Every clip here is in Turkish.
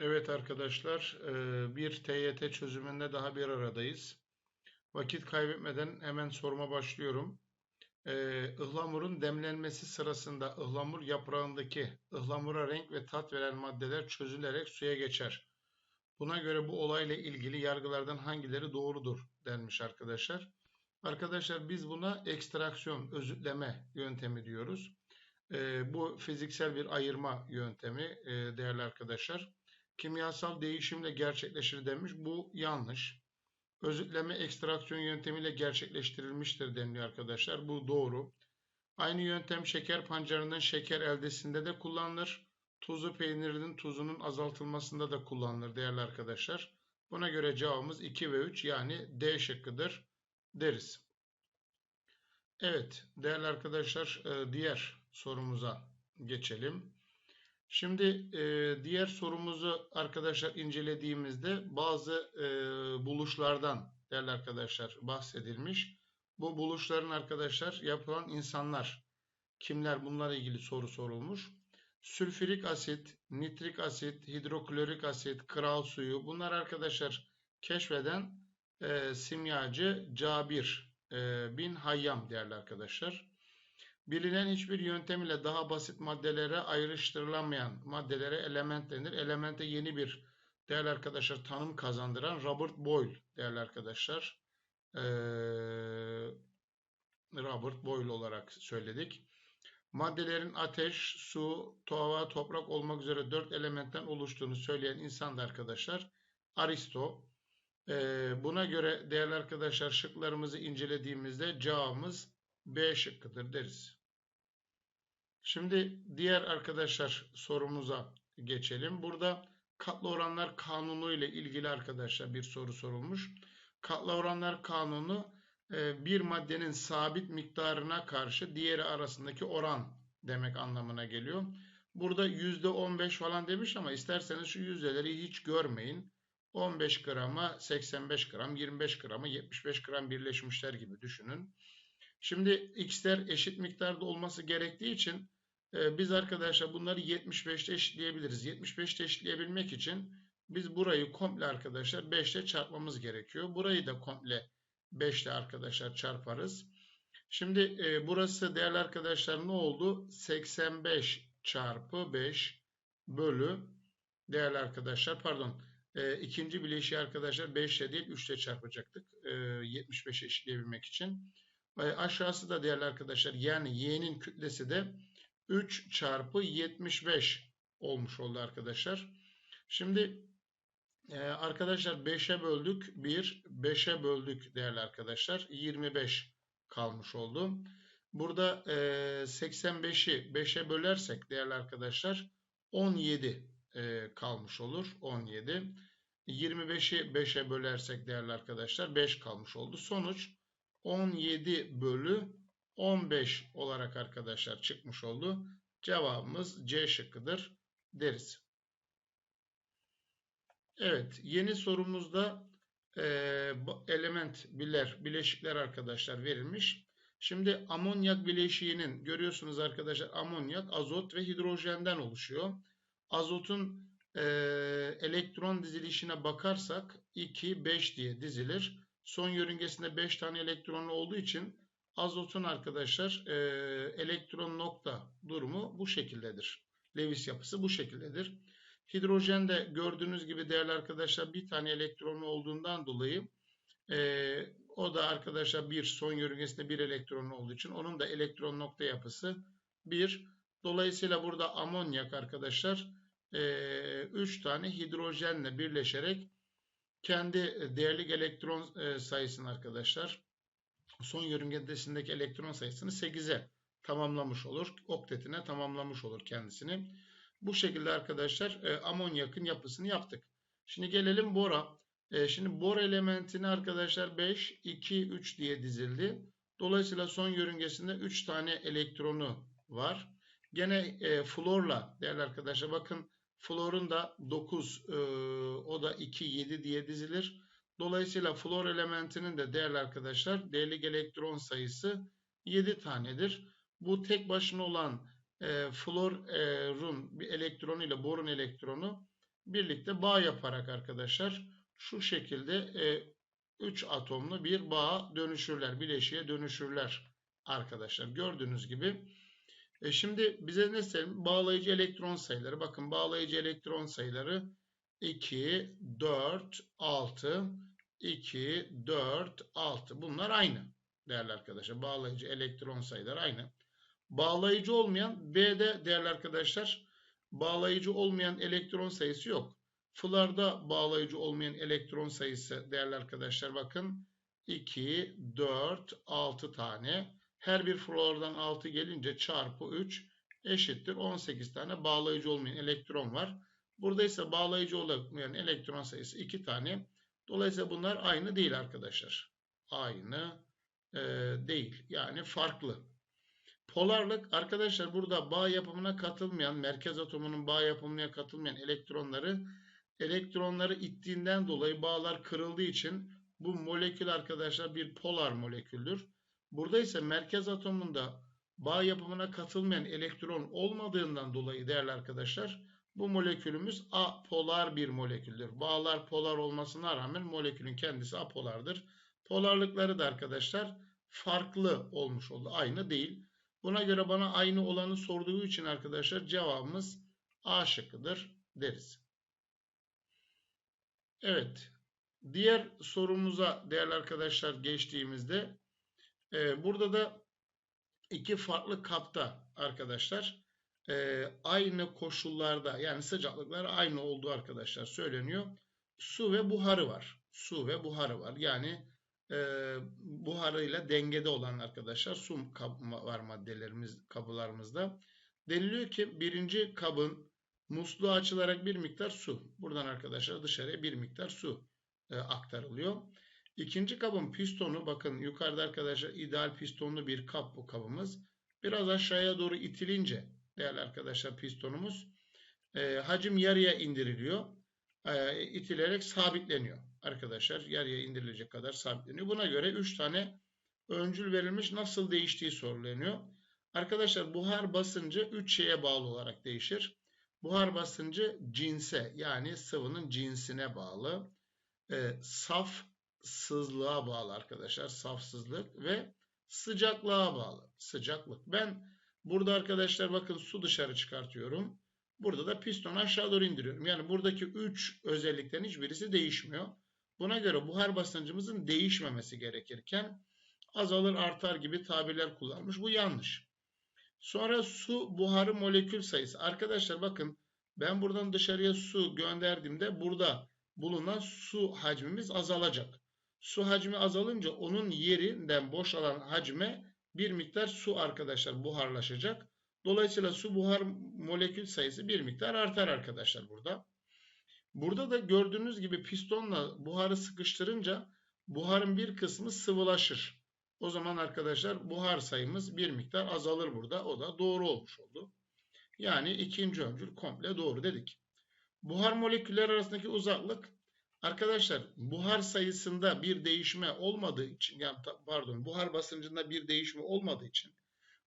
Evet arkadaşlar, e, bir TYT çözümünde daha bir aradayız. Vakit kaybetmeden hemen soruma başlıyorum. E, Ihlamurun demlenmesi sırasında ıhlamur yaprağındaki ıhlamura renk ve tat veren maddeler çözülerek suya geçer. Buna göre bu olayla ilgili yargılardan hangileri doğrudur denmiş arkadaşlar. Arkadaşlar biz buna ekstraksiyon, özütleme yöntemi diyoruz. E, bu fiziksel bir ayırma yöntemi e, değerli arkadaşlar kimyasal değişimle gerçekleşir demiş. Bu yanlış. Özütleme ekstraksiyon yöntemiyle gerçekleştirilmiştir deniliyor arkadaşlar. Bu doğru. Aynı yöntem şeker pancarının şeker eldesinde de kullanılır. Tuzlu peynirinin tuzunun azaltılmasında da kullanılır değerli arkadaşlar. Buna göre cevabımız 2 ve 3 yani D şıkkıdır deriz. Evet değerli arkadaşlar e, diğer sorumuza geçelim. Şimdi e, diğer sorumuzu arkadaşlar incelediğimizde bazı e, buluşlardan değerli arkadaşlar bahsedilmiş. Bu buluşların arkadaşlar yapılan insanlar kimler bunlarla ilgili soru sorulmuş. Sülfürik asit, nitrik asit, hidroklorik asit, kral suyu bunlar arkadaşlar keşfeden e, simyacı Cabir e, bin Hayyam değerli arkadaşlar. Bilinen hiçbir yöntem ile daha basit maddelere ayrıştırılamayan maddelere element denir. Elemente yeni bir değerli arkadaşlar tanım kazandıran Robert Boyle değerli arkadaşlar. Ee, Robert Boyle olarak söyledik. Maddelerin ateş, su, hava, toprak olmak üzere dört elementten oluştuğunu söyleyen insan da arkadaşlar Aristo. Ee, buna göre değerli arkadaşlar şıklarımızı incelediğimizde cevabımız B şıkkıdır deriz. Şimdi diğer arkadaşlar sorumuza geçelim. Burada katlı oranlar kanunu ile ilgili arkadaşlar bir soru sorulmuş. Katlı oranlar kanunu e, bir maddenin sabit miktarına karşı diğeri arasındaki oran demek anlamına geliyor. Burada %15 falan demiş ama isterseniz şu yüzdeleri hiç görmeyin. 15 grama 85 gram, 25 grama 75 gram birleşmişler gibi düşünün. Şimdi x'ler eşit miktarda olması gerektiği için e, biz arkadaşlar bunları 75'te eşitleyebiliriz. 75'te eşitleyebilmek için biz burayı komple arkadaşlar 5 ile çarpmamız gerekiyor. Burayı da komple 5 ile arkadaşlar çarparız. Şimdi e, burası değerli arkadaşlar ne oldu? 85 çarpı 5 bölü değerli arkadaşlar pardon e, ikinci bileşiği arkadaşlar 5 ile değil 3 ile çarpacaktık. E, 75'e eşitleyebilmek için. E, aşağısı da değerli arkadaşlar yani y'nin kütlesi de 3 çarpı 75 olmuş oldu arkadaşlar. Şimdi e, arkadaşlar 5'e böldük 1, 5'e böldük değerli arkadaşlar. 25 kalmış oldu. Burada e, 85'i 5'e bölersek değerli arkadaşlar 17 e, kalmış olur. 17. 25'i 5'e bölersek değerli arkadaşlar 5 kalmış oldu. Sonuç 17 bölü 15 olarak arkadaşlar çıkmış oldu. Cevabımız C şıkkıdır deriz. Evet yeni sorumuzda e, element biler, bileşikler arkadaşlar verilmiş. Şimdi amonyak bileşiğinin görüyorsunuz arkadaşlar amonyak, azot ve hidrojenden oluşuyor. Azotun e, elektron dizilişine bakarsak 2, 5 diye dizilir. Son yörüngesinde 5 tane elektron olduğu için Azotun arkadaşlar e, elektron nokta durumu bu şekildedir. Lewis yapısı bu şekildedir. Hidrojen de gördüğünüz gibi değerli arkadaşlar bir tane elektronu olduğundan dolayı e, o da arkadaşlar bir son yörüngesinde bir elektron olduğu için onun da elektron nokta yapısı bir. Dolayısıyla burada amonyak arkadaşlar 3 e, tane hidrojenle birleşerek kendi değerli elektron e, sayısını arkadaşlar son yörüngesindeki elektron sayısını 8'e tamamlamış olur. Oktetine tamamlamış olur kendisini. Bu şekilde arkadaşlar e, amonyakın yapısını yaptık. Şimdi gelelim bora. E, şimdi bor elementini arkadaşlar 5, 2, 3 diye dizildi. Dolayısıyla son yörüngesinde 3 tane elektronu var. Gene e, florla değerli arkadaşlar bakın florun da 9 e, o da 2, 7 diye dizilir. Dolayısıyla flor elementinin de değerli arkadaşlar değerli elektron sayısı 7 tanedir. Bu tek başına olan e, florun bir elektronu ile borun elektronu birlikte bağ yaparak arkadaşlar şu şekilde 3 atomlu bir bağa dönüşürler, bileşiğe dönüşürler arkadaşlar. Gördüğünüz gibi. E şimdi bize ne? Bağlayıcı elektron sayıları. Bakın bağlayıcı elektron sayıları 2, 4, 6, 2, 4, 6. Bunlar aynı değerli arkadaşlar. Bağlayıcı elektron sayıları aynı. Bağlayıcı olmayan B'de değerli arkadaşlar bağlayıcı olmayan elektron sayısı yok. F'larda bağlayıcı olmayan elektron sayısı değerli arkadaşlar bakın 2, 4, 6 tane. Her bir flordan 6 gelince çarpı 3 eşittir 18 tane bağlayıcı olmayan elektron var. Burada ise bağlayıcı olmayan elektron sayısı 2 tane. Dolayısıyla bunlar aynı değil arkadaşlar. Aynı e, değil. Yani farklı. Polarlık arkadaşlar burada bağ yapımına katılmayan, merkez atomunun bağ yapımına katılmayan elektronları elektronları ittiğinden dolayı bağlar kırıldığı için bu molekül arkadaşlar bir polar moleküldür. Burada ise merkez atomunda bağ yapımına katılmayan elektron olmadığından dolayı değerli arkadaşlar bu molekülümüz apolar bir moleküldür. Bağlar polar olmasına rağmen molekülün kendisi apolardır. Polarlıkları da arkadaşlar farklı olmuş oldu. Aynı değil. Buna göre bana aynı olanı sorduğu için arkadaşlar cevabımız A şıkkıdır deriz. Evet. Diğer sorumuza değerli arkadaşlar geçtiğimizde e, burada da iki farklı kapta arkadaşlar e, aynı koşullarda yani sıcaklıklar aynı olduğu arkadaşlar söyleniyor. Su ve buharı var. Su ve buharı var. Yani e, buharıyla dengede olan arkadaşlar su kab var maddelerimiz kabılarımızda. Deniliyor ki birinci kabın musluğu açılarak bir miktar su. Buradan arkadaşlar dışarıya bir miktar su e, aktarılıyor. İkinci kabın pistonu bakın yukarıda arkadaşlar ideal pistonlu bir kap bu kabımız. Biraz aşağıya doğru itilince değerli arkadaşlar pistonumuz e, hacim yarıya indiriliyor. E, itilerek sabitleniyor. Arkadaşlar yarıya indirilecek kadar sabitleniyor. Buna göre 3 tane öncül verilmiş nasıl değiştiği soruleniyor. Arkadaşlar buhar basıncı 3 şeye bağlı olarak değişir. Buhar basıncı cinse yani sıvının cinsine bağlı. E, saf sızlığa bağlı arkadaşlar. Safsızlık ve sıcaklığa bağlı. Sıcaklık. Ben burada arkadaşlar bakın su dışarı çıkartıyorum. Burada da piston aşağı doğru indiriyorum. Yani buradaki 3 özellikten hiçbirisi değişmiyor. Buna göre buhar basıncımızın değişmemesi gerekirken azalır artar gibi tabirler kullanmış. Bu yanlış. Sonra su buharı molekül sayısı. Arkadaşlar bakın ben buradan dışarıya su gönderdiğimde burada bulunan su hacmimiz azalacak. Su hacmi azalınca onun yerinden boşalan hacme bir miktar su arkadaşlar buharlaşacak. Dolayısıyla su buhar molekül sayısı bir miktar artar arkadaşlar burada. Burada da gördüğünüz gibi pistonla buharı sıkıştırınca buharın bir kısmı sıvılaşır. O zaman arkadaşlar buhar sayımız bir miktar azalır burada. O da doğru olmuş oldu. Yani ikinci öncül komple doğru dedik. Buhar moleküller arasındaki uzaklık arkadaşlar buhar sayısında bir değişme olmadığı için yani pardon buhar basıncında bir değişme olmadığı için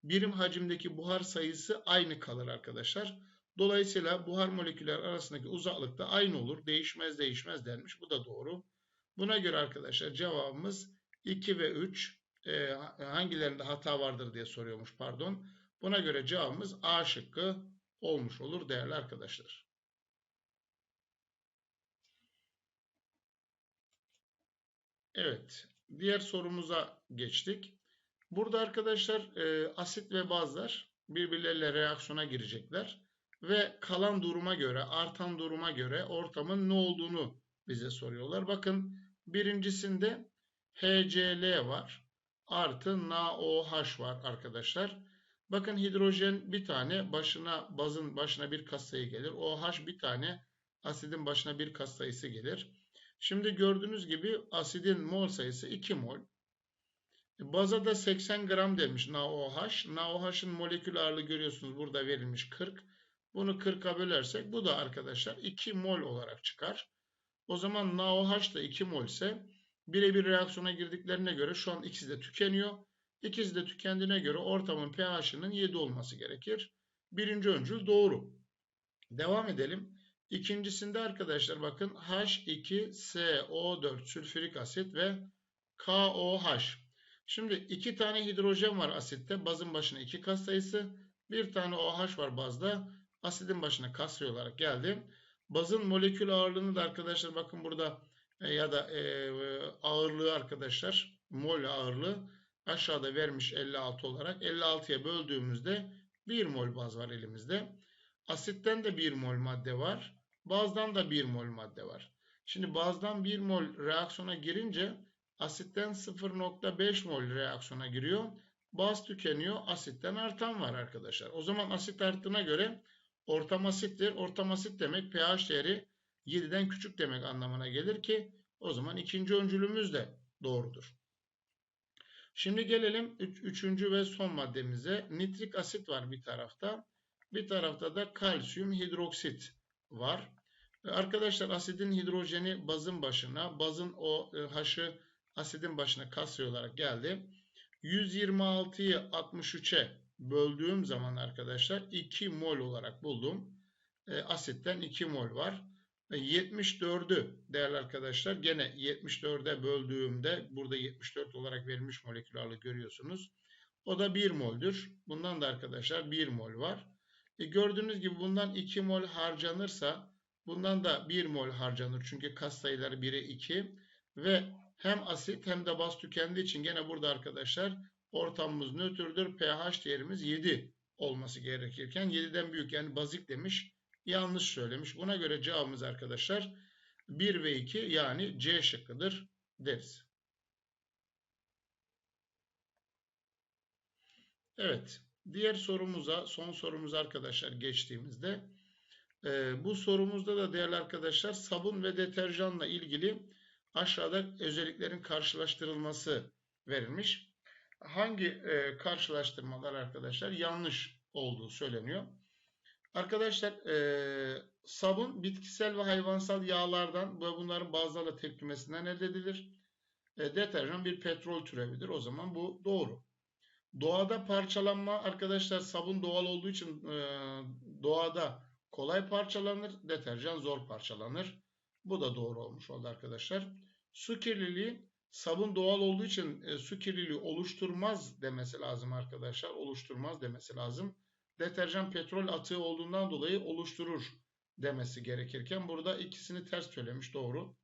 birim hacimdeki buhar sayısı aynı kalır arkadaşlar. Dolayısıyla buhar moleküller arasındaki uzaklık da aynı olur. Değişmez değişmez denmiş. Bu da doğru. Buna göre arkadaşlar cevabımız 2 ve 3 e, hangilerinde hata vardır diye soruyormuş pardon. Buna göre cevabımız A şıkkı olmuş olur değerli arkadaşlar. Evet. Diğer sorumuza geçtik. Burada arkadaşlar e, asit ve bazlar birbirleriyle reaksiyona girecekler ve kalan duruma göre, artan duruma göre ortamın ne olduğunu bize soruyorlar. Bakın birincisinde HCl var artı NaOH var arkadaşlar. Bakın hidrojen bir tane başına bazın başına bir kas sayı gelir. OH bir tane asidin başına bir kas sayısı gelir. Şimdi gördüğünüz gibi asidin mol sayısı 2 mol. Baza da 80 gram demiş NaOH. NaOH'ın molekül ağırlığı görüyorsunuz burada verilmiş 40. Bunu 40'a bölersek bu da arkadaşlar 2 mol olarak çıkar. O zaman NaOH da 2 mol ise birebir reaksiyona girdiklerine göre şu an ikisi de tükeniyor. İkisi de tükendiğine göre ortamın pH'ının 7 olması gerekir. Birinci öncül doğru. Devam edelim. İkincisinde arkadaşlar bakın H2SO4 sülfürik asit ve KOH. Şimdi iki tane hidrojen var asitte. Bazın başına iki kas sayısı. Bir tane OH var bazda. Asidin başına kas sayı olarak geldi. Bazın molekül ağırlığını da arkadaşlar bakın burada e, ya da e, ağırlığı arkadaşlar mol ağırlığı aşağıda vermiş 56 olarak 56'ya böldüğümüzde 1 mol baz var elimizde. Asitten de 1 mol madde var. Bazdan da 1 mol madde var. Şimdi bazdan 1 mol reaksiyona girince asitten 0.5 mol reaksiyona giriyor. Baz tükeniyor. Asitten artan var arkadaşlar. O zaman asit arttığına göre ortam asittir. Ortam asit demek pH değeri 7'den küçük demek anlamına gelir ki o zaman ikinci öncülümüz de doğrudur. Şimdi gelelim üç, üçüncü ve son maddemize. Nitrik asit var bir tarafta. Bir tarafta da kalsiyum hidroksit var. Arkadaşlar asidin hidrojeni bazın başına, bazın o e, haşı asidin başına kasya olarak geldi. 126'yı 63'e böldüğüm zaman arkadaşlar 2 mol olarak buldum. E, asitten 2 mol var. 74'ü değerli arkadaşlar gene 74'e böldüğümde burada 74 olarak verilmiş molekül ağırlığı görüyorsunuz. O da 1 moldür. Bundan da arkadaşlar 1 mol var. E gördüğünüz gibi bundan 2 mol harcanırsa bundan da 1 mol harcanır. Çünkü kas sayıları 1'e 2 ve hem asit hem de baz tükendiği için gene burada arkadaşlar ortamımız nötrdür. pH değerimiz 7 olması gerekirken 7'den büyük yani bazik demiş yanlış söylemiş. Buna göre cevabımız arkadaşlar 1 ve 2 yani C şıkkıdır deriz. Evet. Diğer sorumuza, son sorumuza arkadaşlar geçtiğimizde e, bu sorumuzda da değerli arkadaşlar sabun ve deterjanla ilgili aşağıda özelliklerin karşılaştırılması verilmiş. Hangi e, karşılaştırmalar arkadaşlar yanlış olduğu söyleniyor. Arkadaşlar e, sabun bitkisel ve hayvansal yağlardan ve bunların bazılarla tepkimesinden elde edilir. E, deterjan bir petrol türevidir. O zaman bu doğru. Doğada parçalanma arkadaşlar sabun doğal olduğu için e, doğada kolay parçalanır. Deterjan zor parçalanır. Bu da doğru olmuş oldu arkadaşlar. Su kirliliği sabun doğal olduğu için e, su kirliliği oluşturmaz demesi lazım arkadaşlar. Oluşturmaz demesi lazım deterjan petrol atığı olduğundan dolayı oluşturur demesi gerekirken burada ikisini ters söylemiş doğru.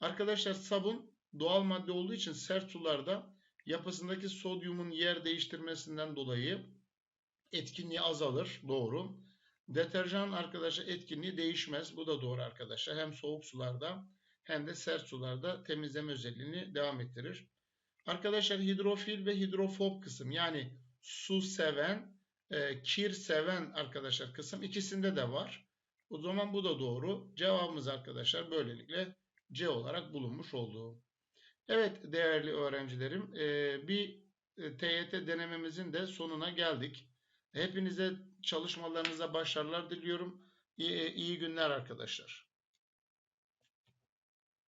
Arkadaşlar sabun doğal madde olduğu için sert sularda yapısındaki sodyumun yer değiştirmesinden dolayı etkinliği azalır. Doğru. Deterjan arkadaşlar etkinliği değişmez. Bu da doğru arkadaşlar. Hem soğuk sularda hem de sert sularda temizleme özelliğini devam ettirir. Arkadaşlar hidrofil ve hidrofob kısım yani su seven e, kir seven arkadaşlar kısım ikisinde de var. O zaman bu da doğru. Cevabımız arkadaşlar böylelikle C olarak bulunmuş oldu. Evet değerli öğrencilerim e, bir TYT denememizin de sonuna geldik. Hepinize çalışmalarınıza başarılar diliyorum. İyi, iyi günler arkadaşlar.